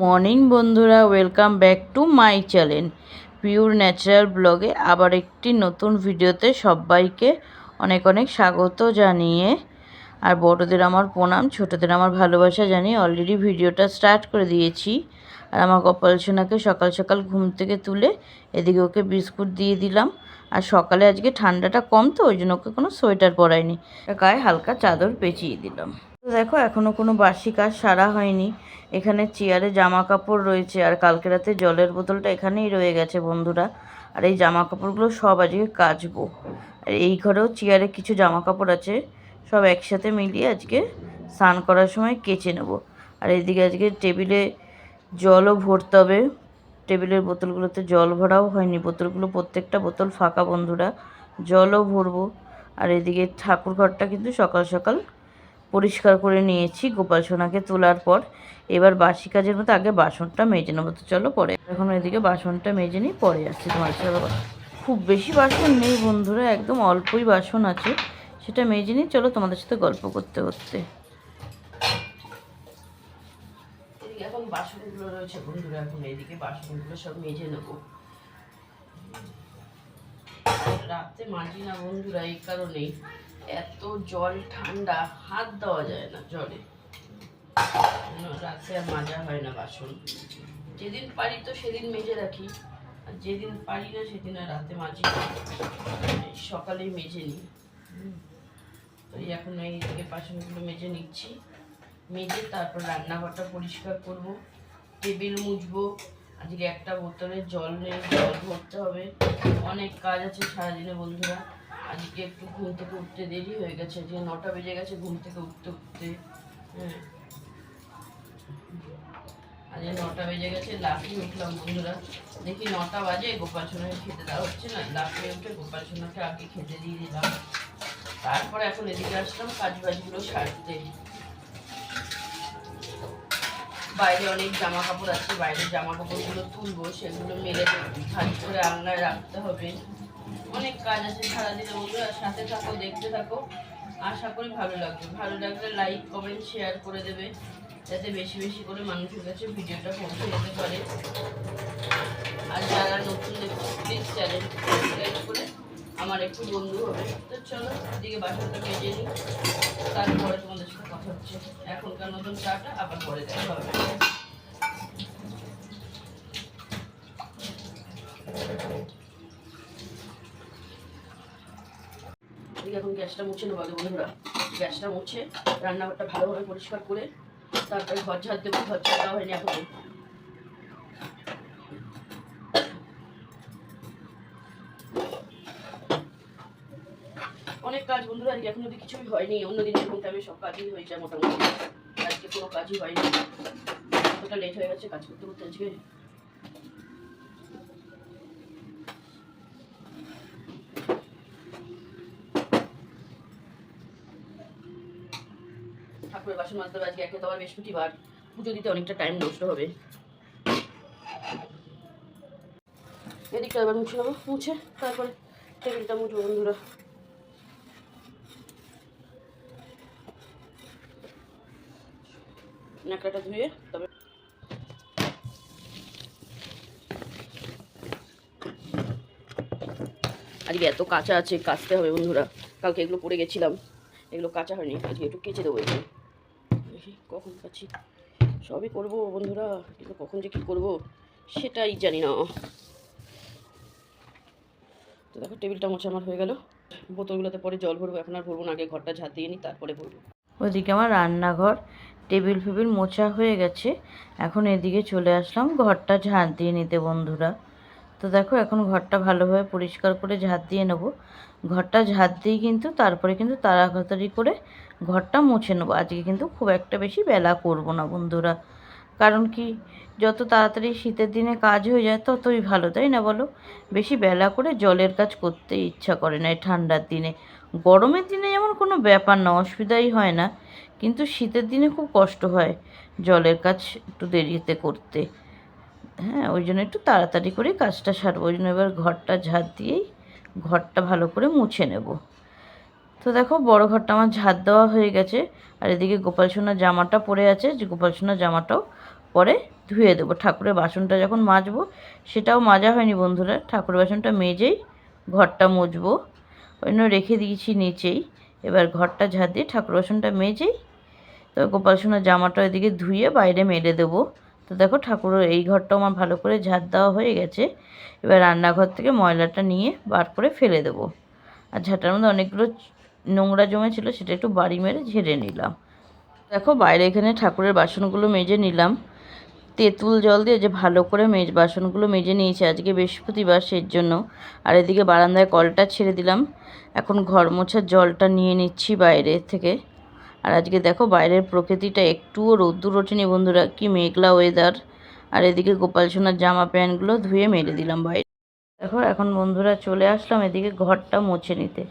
Morning বন্ধুরা, welcome back to my channel pure natural ব্লগে আবার একটি নতুন ভিডিওতে সবাইকে অনেক অনেক স্বাগত জানিয়ে। আর বড়দের আমার প্রণাম, ছোটদের আমার ভালোবাসা জানিয়ে অলরেডি ভিডিওটা স্টার্ট করে দিয়েছি। আর আমার কপাল সোনাকে সকাল সকাল ঘুম থেকে তুলে এদিকে ওকে বিস্কুট দিয়ে দিলাম। আর সকালে আজকে ঠান্ডাটা কম তো, ওই জন্য ওকে কোনো সোয়েটার পরাইনি। গায়ে হালকা চাদর পেঁচিয়ে দিলাম। দেখো এখনও কোনো বাসি কাজ সারা হয়নি। এখানে চেয়ারে জামা কাপড় রয়েছে, আর কালকে রাতে জলের বোতলটা এখানেই রয়ে গেছে বন্ধুরা। আর এই জামা কাপড়গুলো সব আজকে কাচবো। আর এই ঘরেও চেয়ারে কিছু জামা কাপড় আছে, সব একসাথে মিলিয়ে আজকে স্নান করার সময় কেচে নেব। আর এদিকে আজকে টেবিলে জলও ভরতে হবে। টেবিলের বোতলগুলোতে জল ভরাও হয়নি। বোতলগুলো, প্রত্যেকটা বোতল ফাঁকা বন্ধুরা। জলও ভরবো। আর এদিকে ঠাকুর ঘরটা কিন্তু সকাল সকাল পরিষ্কার করে নিয়েছি। গোপাল সোনাকে তোলার পর এবার বাসি কাজের মতো আগে বাসনটা মেজে নেব। তো চলো পরে। এখন এদিকে বাসনটা মেজে নিই, পরে আসছি তোমার সাথে খুব বেশি বাসন নেই বন্ধুরা, একদম অল্পই বাসন আছে। সেটা মেজে নিই, চলো তোমাদের সাথে গল্প করতে করতে। বাসনগুলো রয়েছে বন্ধুরা, এখন এইদিকে বাসনগুলো সব মেজে মাজি না বন্ধুরা, এই কারণেই। এত জল, ঠান্ডা, হাত দেওয়া যায় না জলে। রাতে আর মাজা হয় না বাসন। যেদিন পারি তো সেদিন মেজে রাখি। আর যেদিন পারি না সেদিন আর রাতে মাজি সকালেই মেজে নিই। তো এখন এই দিকে বাসনগুলো মেজে নিচ্ছি। মেজে তারপর রান্নাঘরটা পরিষ্কার করব। টেবিল মুছবো। আজকে একটা বোতলে জল নেই, জল ভরতে হবে। অনেক কাজ আছে সারাদিনে বন্ধুরা। আজকে একটু ঘুম থেকে উঠতে দেরি হয়ে গেছে যে নটা বেজে গেছে ঘুম থেকে উঠতে উঠতে। হ্যাঁ। আজকে নটা বেজে গেছে, লাফিয়ে উঠলাম বন্ধুরা। দেখি নটা বাজে, গোপাল সোনাকে খেতে দেওয়া হচ্ছে না, লাফিয়ে উঠে গোপাল সোনাকে আগে খেতে দিয়ে দিলাম। তারপর এখন এদিকে আসলাম কাজ বাজগুলো সারতে। বাইরে অনেক জামা কাপড় আছে বাইরের জামা কাপড়গুলো তুলবো, সেগুলো মেলে ভাজ করে আলনায় রাখতে হবে। অনেক কাজ আছে সারাদিনে বন্ধুরা সাথে থাকো, দেখতে থাকো। আশা করি ভালো লাগবে। ভালো লাগলে লাইক কমেন্ট শেয়ার করে দেবে, যাতে বেশি বেশি করে মানুষের কাছে ভিডিওটা পৌঁছে যেতে পারে। আর যারা নতুন প্লিজ চ্যানেল করে আমার একটু বন্ধু হবে। তো চলো, এদিকে বাসনটা মেজে নিই। তারপরে তোমাদের সাথে কথা হচ্ছে। এখনকার নতুন চাটা আবার পরে দেখা হবে। এদিকে এখন গ্যাসটা মুছে নেব আগে বন্ধুরা গ্যাসটা মুছে, রান্নাঘরটা ভালোভাবে পরিষ্কার করে তারপরে ঘর ঝাড় দেবো, ঘর ঝাড় দেওয়া হয়নি এখন। অনেক কাজ বন্ধুরা, আজকে এখন অব্দি কিছুই হয়নি অন্যদিন এরকম টাইমে সব কাজই হয়ে যায় মোটামুটি। আজকে কোনো কাজই হয়নি। কতটা লেট হয়ে গেছে, কাজ করতে করতে আজকে ঠাকুরের বাসন মাজতে হবে, আজকে একে তো আবার বৃহস্পতিবার পুজো দিতে অনেকটা টাইম নষ্ট হবে। এদিকটা এবার মুছে নেব, মুছে, তারপরে টেবিলটা মুছবো বন্ধুরা। ন্যাকড়াটা ধুয়ে তবে আজকে এত কাঁচা আছে, কাচতে হবে বন্ধুরা। কালকে এগুলো পরে গেছিলাম। এগুলো কাঁচা হয়নি, আজকে একটু কেচে দেবো এগুলো। দেখি কখন কাছি সবই করব বন্ধুরা, কিন্তু কখন যে কী করব সেটাই জানি না। তো দেখো, টেবিলটা মোছা আমার হয়ে গেল। বোতলগুলোতে পরে জল ভরবো, এখন আর ভরবো না, আগে ঘরটা ঝাঁট দিয়ে নিই তারপরে ভরবো। ওইদিকে আমার রান্নাঘর, টেবিল ফেবিল মোছা হয়ে গেছে। এখন এদিকে চলে আসলাম, ঘরটা ঝাঁট দিয়ে নিতে বন্ধুরা। তো দেখো, এখন ঘরটা ভালোভাবে পরিষ্কার করে ঝাঁট দিয়ে নেব। ঘরটা ঝাঁট দিয়ে কিন্তু তারপরে কিন্তু তাড়াতাড়ি করে ঘরটা মুছে নেব। আজকে কিন্তু খুব একটা বেশি বেলা করব না বন্ধুরা। কারণ কি, যত তাড়াতাড়ি শীতের দিনে কাজ হয়ে যায় ততই ভালো, তাই না বলো? বেশি বেলা করে জলের কাজ করতে ইচ্ছা করে না এই ঠান্ডার দিনে। গরমের দিনে যেমন কোনো ব্যাপার না, অসুবিধাই হয় না। কিন্তু শীতের দিনে খুব কষ্ট হয় জলের কাজ একটু দেরিতে করতে। হ্যাঁ ওই জন্য একটু তাড়াতাড়ি করে কাজটা সারবো। ওই জন্য এবার ঘরটা ঝাঁট দিয়েই ঘরটা ভালো করে মুছে নেব। তো দেখো, বড় ঘরটা আমার ঝাঁট দেওয়া হয়ে গেছে। আর এদিকে গোপাল সোনার জামাটা পরে আছে, যে গোপাল সোনার জামাটাও পরে ধুয়ে দেবো। ঠাকুরের বাসনটা যখন মাজবো, সেটাও মাজা হয়নি বন্ধুরা। ঠাকুরের বাসনটা মেজেই ঘরটা মুছবো ওই জন্য রেখে দিয়েছি নিচেই। এবার ঘরটা ঝাড় দিয়ে ঠাকুর বাসনটা মেজেই তো গোপাল সোনার জামাটা ওইদিকে ধুয়ে বাইরে মেরে দেবো। তো দেখো ঠাকুর এই ঘরটাও আমার ভালো করে ঝাঁট দেওয়া হয়ে গেছে। এবার রান্নাঘর থেকে ময়লাটা নিয়ে বার করে ফেলে দেবো। আর ঝাঁটার মধ্যে অনেকগুলো নোংরা জমেছিল সেটা একটু বাড়ি মেরে ঝেড়ে নিলাম। দেখো বাইরে এখানে ঠাকুরের বাসনগুলো মেজে নিলাম। তেঁতুল জল দিয়ে যে ভালো করে মেজ, বাসনগুলো মেজে নিয়েছি আজকে বৃহস্পতিবার সেই জন্য। আর এদিকে বারান্দায় কলটা ছেড়ে দিলাম। এখন ঘর মোছার জলটা নিয়ে নিচ্ছি বাইরে থেকে। আর আজকে দেখো বাইরের প্রকৃতিটা একটুও রোদ্দুর ওঠেনি বন্ধুরা, কি মেঘলা ওয়েদার আর এদিকে গোপাল সোনার জামা প্যান্টগুলো ধুয়ে মেরে দিলাম বাইরে। দেখো এখন বন্ধুরা চলে আসলাম এদিকে ঘরটা মুছে নিতে।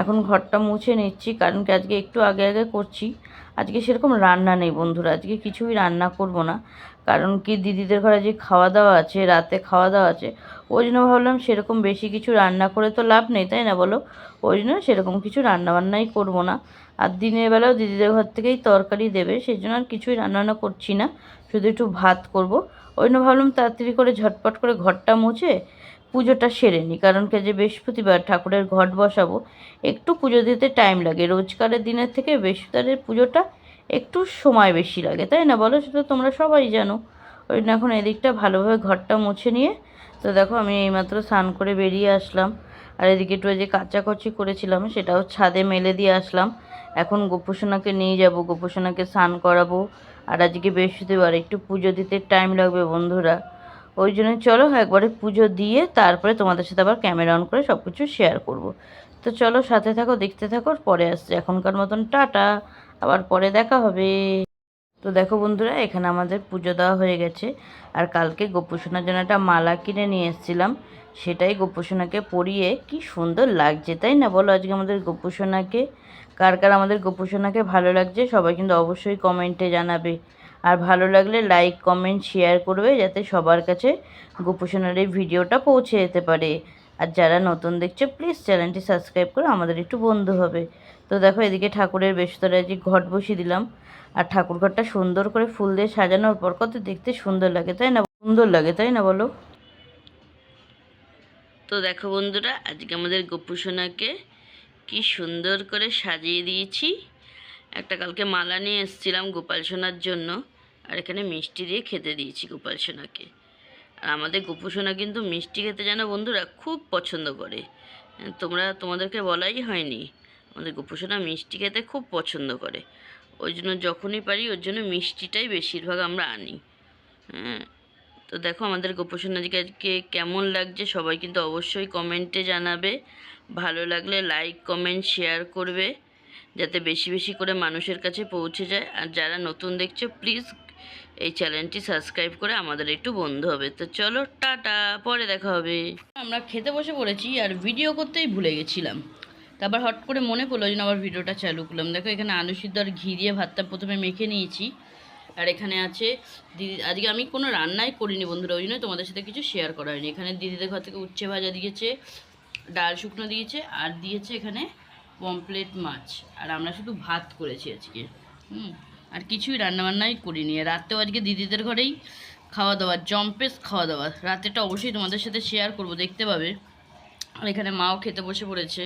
এখন ঘরটা মুছে নিচ্ছি, কারণ কি আজকে একটু আগে আগে করছি। আজকে সেরকম রান্না নেই বন্ধুরা, আজকে কিছুই রান্না করব না। কারণ কি দিদিদের ঘরে যে খাওয়া দাওয়া আছে, রাতে খাওয়া দাওয়া আছে ওই জন্য ভাবলাম সেরকম বেশি কিছু রান্না করে তো লাভ নেই, তাই না বলো? ওই জন্য সেরকম কিছু রান্না বান্নাই করব না। আর দিনের বেলাও দিদিদের ঘর থেকেই তরকারি দেবে, সেই জন্য আর কিছুই রান্না করছি না, শুধু একটু ভাত করব। ওই জন্য ভাবলাম তাড়াতাড়ি করে ঝটপট করে ঘরটা মুছে পুজোটা সেরে নিই, কারণ কি যে বৃহস্পতিবার ঠাকুরের ঘট বসাবো, একটু পুজো দিতে টাইম লাগে। রোজকারের দিনের থেকে বৃহস্পতিবারের পুজোটা একটু সময় বেশি লাগে, তাই না বলো? সেটা তোমরা সবাই জানো। ওই জন্য এখন এদিকটা ভালোভাবে ঘরটা মুছে নিয়ে তো দেখো, আমি এইমাত্র স্নান করে বেরিয়ে আসলাম। আর এদিকে একটু যে কাচাকচি করেছিলাম, সেটাও ছাদে মেলে দিয়ে আসলাম। এখন গোপুসোনাকে নিয়ে যাব, গোপুসোনাকে স্নান করাবো। আর আজকে বৃহস্পতিবার, একটু পুজো দিতে টাইম লাগবে বন্ধুরা। ওই জন্য চলো একবারে পুজো দিয়ে তারপরে তোমাদের সাথে আবার ক্যামেরা অন করে সব কিছু শেয়ার করব। তো চলো সাথে থাকো, দেখতে থাকো, পরে আসছে। এখনকার মতন টাটা, আবার পরে দেখা হবে। তো দেখো বন্ধুরা, এখানে আমাদের পুজো দেওয়া হয়ে গেছে। আর কালকে গোপুসোনার জন্য একটা মালা কিনে নিয়ে এসেছিলাম। সেটাই গোপুসোনাকে পরিয়ে কি সুন্দর লাগছে, তাই না? বলো আজকে আমাদের গোপুসোনাকে, কার কার আমাদের গোপুসোনাকে ভালো লাগছে সবাই কিন্তু অবশ্যই কমেন্টে জানাবে। আর ভালো লাগলে লাইক কমেন্ট শেয়ার করবে যাতে সবার কাছে গোপুসোনার এই ভিডিওটা পৌঁছে যেতে পারে। আর যারা নতুন দেখছ প্লিজ চ্যানেলটি সাবস্ক্রাইব করে, আমাদের একটু বন্ধু হবে। তো দেখো, এদিকে ঠাকুরের বেশতলায় যে ঘট বসিয়ে দিলাম। আর ঠাকুর ঘরটা সুন্দর করে ফুল দিয়ে সাজানোর পর কত দেখতে সুন্দর লাগে, তাই না? সুন্দর লাগে, তাই না বলো? তো দেখো বন্ধুরা, আজকে আমাদের গোপুসোনাকে কি সুন্দর করে সাজিয়ে দিয়েছি। একটা কালকে মালা নিয়ে এসেছিলাম গোপাল সোনার জন্য, আর এখানে মিষ্টি দিয়ে খেতে দিয়েছি গোপাল সোনাকে। আর আমাদের গোপু সোনা কিন্তু মিষ্টি খেতে জানো বন্ধুরা খুব পছন্দ করে। তোমরা, তোমাদেরকে বলাই হয়নি, আমাদের গোপু সোনা মিষ্টি খেতে খুব পছন্দ করে। ওই জন্য যখনই পারি, ওর জন্য মিষ্টিটাই বেশিরভাগ আমরা আনি। হ্যাঁ তো দেখো আমাদের গোপসোনাজিকে আজকে কেমন লাগছে, সবাই কিন্তু অবশ্যই কমেন্টে জানাবে। ভালো লাগলে লাইক কমেন্ট শেয়ার করবে, যাতে বেশি বেশি করে মানুষের কাছে পৌঁছে যায়। আর যারা নতুন দেখছে প্লিজ এই চ্যানেলটি সাবস্ক্রাইব করে আমাদের একটু বন্ধু হবে। তো চলো, টাটা, পরে দেখা হবে। আমরা খেতে বসে পড়েছি আর ভিডিও করতেই ভুলে গেছিলাম। তারপর হট করে মনে পড়ল জন্য আবার ভিডিওটা চালু করলাম। দেখো, এখানে আলু সিদ্ধ আর ঘি দিয়ে ভাতটা প্রথমে মেখে নিয়েছি। আর এখানে আছে, দিদি, আজকে আমি কোনো রান্নাই করিনি বন্ধুরা, ওই জন্য তোমাদের সাথে কিছু শেয়ার করা হয়নি। এখানে দিদিদের ঘর থেকে উচ্ছে ভাজা দিয়েছে, ডাল শুকনো দিয়েছে, আর দিয়েছে এখানে পমপ্লেট মাছ। আর আমরা শুধু ভাত করেছি আজকে। হুম। আর কিছুই রান্নাবান্নাই করিনি। আর রাতেও আজকে দিদিদের ঘরেই খাওয়া দাওয়া জম্পেস খাওয়া দাওয়া। রাতেটা অবশ্যই তোমাদের সাথে শেয়ার করব দেখতে পাবে। আর এখানে মাও খেতে বসে পড়েছে।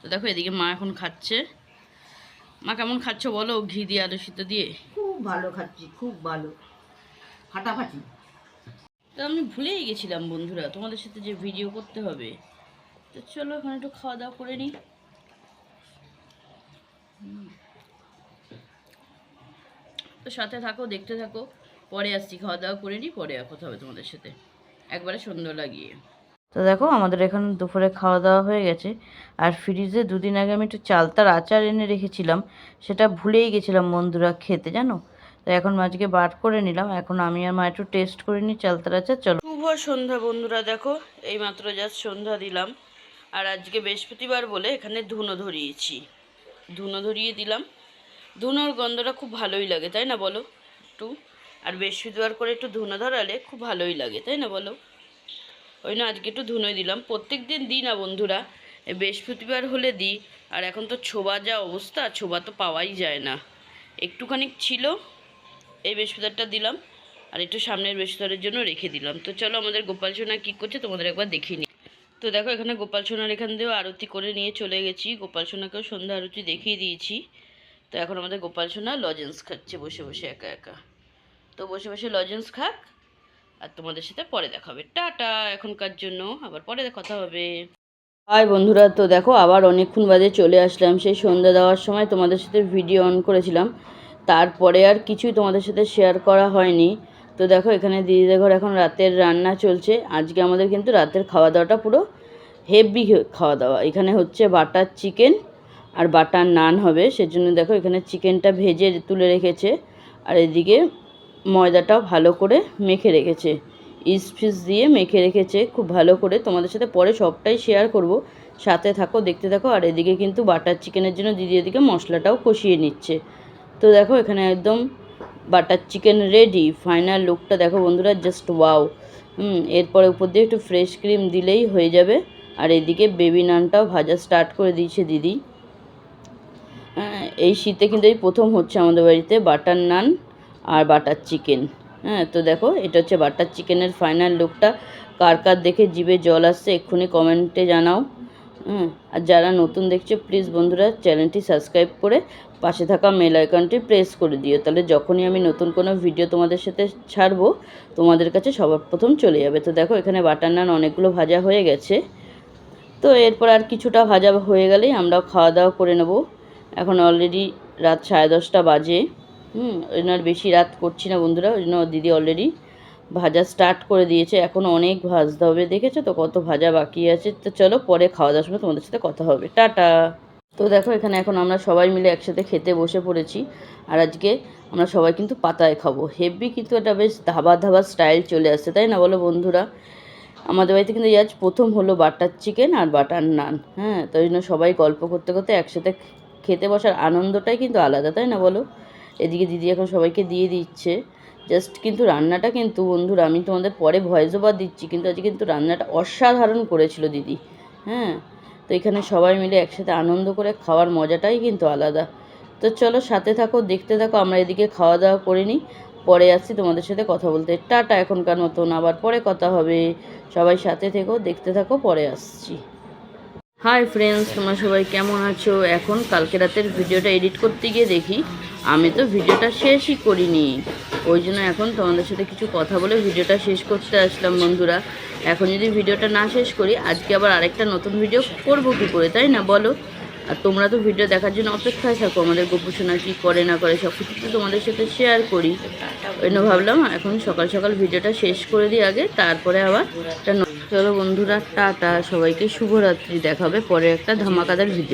তো দেখো এদিকে মা এখন খাচ্ছে। মা কেমন খাচ্ছ বলো ঘি দিয়ে আলু সিদ্ধ দিয়ে? খুব ভালো খাচ্ছি খুব ভালো। ফাটাফাটি। তো আমি ভুলেই গেছিলাম বন্ধুরা তোমাদের সাথে যে ভিডিও করতে হবে। তো চলো এখন একটু খাওয়া দাওয়া করে নিই। হুম। তো সাথে থাকো দেখতে থাকো। পরে আসছি খাওয়া দাওয়া করে নিই পরে আর কথা হবে তোমাদের সাথে। একবারে সুন্দর লাগিয়ে। তো দেখো আমাদের এখানে দুপুরে খাওয়া দাওয়া হয়ে গেছে। আর ফ্রিজে দুদিন আগে আমি একটু চালতার আচার এনে রেখেছিলাম। সেটা ভুলেই গেছিলাম বন্ধুরা খেতে জানো? তো এখন মাঝকে বার করে নিলাম। এখন আমি আর মা একটু টেস্ট করে নিই চালতার আচার চলো। শুভ সন্ধ্যা বন্ধুরা দেখো এই মাত্র জাস্ট সন্ধ্যা দিলাম। আর আজকে বৃহস্পতিবার বলে এখানে ধুনো ধরিয়েছি। ধুনো ধরিয়ে দিলাম। ধুনোর গন্ধটা খুব ভালোই লাগে, তাই না বলো? একটু। আর বৃহস্পতিবার করে একটু ধুনো ধরালে খুব ভালোই লাগে, তাই না বলো? ওই না, আজকে একটু ধুনোই দিলাম। প্রত্যেক দিন দিই না বন্ধুরা বৃহস্পতিবার হলে দিই। আর এখন তো ছোবা যা অবস্থা, ছোবা তো পাওয়াই যায় না। একটুখানি ছিল, এই বৃহস্পতিবারটা দিলাম। আর একটু সামনের বেস্তরের জন্য রেখে দিলাম। তো চলো, আমাদের গোপাল সোনা কী করছে তোমাদের একবার দেখিয়ে নিই। তো দেখো, এখানে গোপাল সোনার এখান দিয়েও আরতি করে নিয়ে চলে গেছি। গোপাল সোনাকেও সন্ধ্যা আরতি দেখিয়ে দিয়েছি। তো এখন আমাদের গোপাল সোনা লজেন্স খাচ্ছে বসে বসে একা একা। তো বসে বসে লজেন্স খাক, আর তোমাদের সাথে পরে দেখা হবে। টাটা, এখনকার জন্য। আবার পরে কথা হবে। হাই বন্ধুরা, তো দেখো আবার অনেকক্ষণ বাদে চলে আসলাম। সেই সন্ধ্যা দেওয়ার সময় তোমাদের সাথে ভিডিও অন করেছিলাম। তারপরে আর কিছুই তোমাদের সাথে শেয়ার করা হয়নি। তো দেখো এখানে দিদিদের ঘর এখন রাতের রান্না চলছে। আজকে আমাদের কিন্তু রাতের খাওয়া দাওয়াটা পুরো হেভি খাওয়া দাওয়া। এখানে হচ্ছে বাটার চিকেন আর বাটার নান হবে, সেজন্য দেখো এখানে চিকেনটা ভেজে তুলে রেখেছে। আর এদিকে ময়দাটাও ভালো করে মেখে রেখেছে। ইস্ট ফিস দিয়ে মেখে রেখেছে, খুব ভালো করে। তোমাদের সাথে পরে সবটাই শেয়ার করব। সাথে থাকো, দেখতে থাকো। আর এদিকে কিন্তু বাটার চিকেনের জন্য দিদি এদিকে মশলাটাও কষিয়ে নিচ্ছে। তো দেখো এখানে একদম বাটার চিকেন রেডি ফাইনাল লুকটা দেখো বন্ধুরা জাস্ট ওয়াও হুম, এরপরে উপর দিয়ে একটু ফ্রেশ ক্রিম দিলেই হয়ে যাবে। আর এদিকে বেবি নানটাও ভাজা স্টার্ট করে দিয়েছে দিদি। এই শীতে কিন্তু এই প্রথম হচ্ছে আমাদের বাড়িতে বাটার নান আর বাটার চিকেন। হ্যাঁ তো দেখো, এটা হচ্ছে বাটার চিকেনের ফাইনাল লুকটা। কার কার দেখে জিভে জল আসছে এক্ষুনি কমেন্টে জানাও। হ্যাঁ আর যারা নতুন দেখছ, প্লিজ বন্ধুরা, চ্যানেলটি সাবস্ক্রাইব করে পাশে থাকা মেল আইকনটি প্রেস করে দিও। তাহলে যখনই আমি নতুন কোনো ভিডিও তোমাদের সাথে ছাড়বো, তোমাদের কাছে সবার প্রথম চলে যাবে। তো দেখো, এখানে বাটার নান অনেকগুলো ভাজা হয়ে গেছে। তো এরপর আর কিছুটা ভাজা হয়ে গেলেই আমরা খাওয়া দাওয়া করে নেব। এখন অলরেডি রাত সাড়ে দশটা বাজে। হুম ওই জন্য আর বেশি রাত করছি না বন্ধুরা, ওই জন্য দিদি অলরেডি ভাজা স্টার্ট করে দিয়েছে। এখন অনেক ভাজতে হবে, দেখেছ তো কত ভাজা বাকি আছে? তো চলো পরে খাওয়া দাওয়ার সময় তোমাদের সাথে কথা হবে। টাটা। তো দেখো, এখানে এখন আমরা সবাই মিলে একসাথে খেতে বসে পড়েছি। আর আজকে আমরা সবাই কিন্তু পাতায় খাব। হেভি কিন্তু একটা বেশ ধাবা ধাবা স্টাইল চলে আসছে, তাই না বলো বন্ধুরা? আমাদের বাড়িতে কিন্তু আজ প্রথম হলো বাটার চিকেন আর বাটার নান হ্যাঁ তো ওই জন্য সবাই গল্প করতে করতে একসাথে খেতে বসার আনন্দটাই কিন্তু আলাদা, তাই না বলো? এদিকে দিদি এখন সবাইকে দিয়ে দিচ্ছে। জাস্ট কিন্তু রান্নাটা কিন্তু, বন্ধুরা, আমি তোমাদের পরে ভয়েস ওভার দিচ্ছি, কিন্তু আজকে কিন্তু রান্নাটা অসাধারণ করেছিল দিদি হ্যাঁ? তো এখানে সবাই মিলে একসাথে আনন্দ করে খাওয়ার মজাটাই কিন্তু আলাদা। তো চলো সাথে থাকো, দেখতে থাকো, আমরা এদিকে খাওয়া দাওয়া করে নিই। পরে আসছি তোমাদের সাথে কথা বলতে। টাটা এখনকার মতন, আবার পরে কথা হবে। সবাই সাথে থেকো, দেখতে থাকো, পরে আসছি। হাই ফ্রেন্ডস তোমরা সবাই কেমন আছো? এখন কালকে রাতের ভিডিওটা এডিট করতে গিয়ে দেখি। আমি তো ভিডিওটা শেষই করিনি। ওই জন্য এখন তোমাদের সাথে কিছু কথা বলে ভিডিওটা শেষ করতে আসলাম বন্ধুরা। এখন যদি ভিডিওটা না শেষ করি, আজকে আবার আরেকটা নতুন ভিডিও করব কী করে, তাই না? বলো। আর তোমরা তো ভিডিও দেখার জন্য অপেক্ষায় থাকো, আমাদের গোপুসোনা কী করে, না করে সব কিছু তো তোমাদের সাথে শেয়ার করি। ওই জন্য ভাবলাম, এখন সকাল সকাল ভিডিওটা শেষ করে দিই আগে, তারপরে আবার একটা চলো বন্ধুরা, টাটা, সবাইকে শুভরাত্রি, দেখাবে পরে একটা ধামাকাদার ভিডিও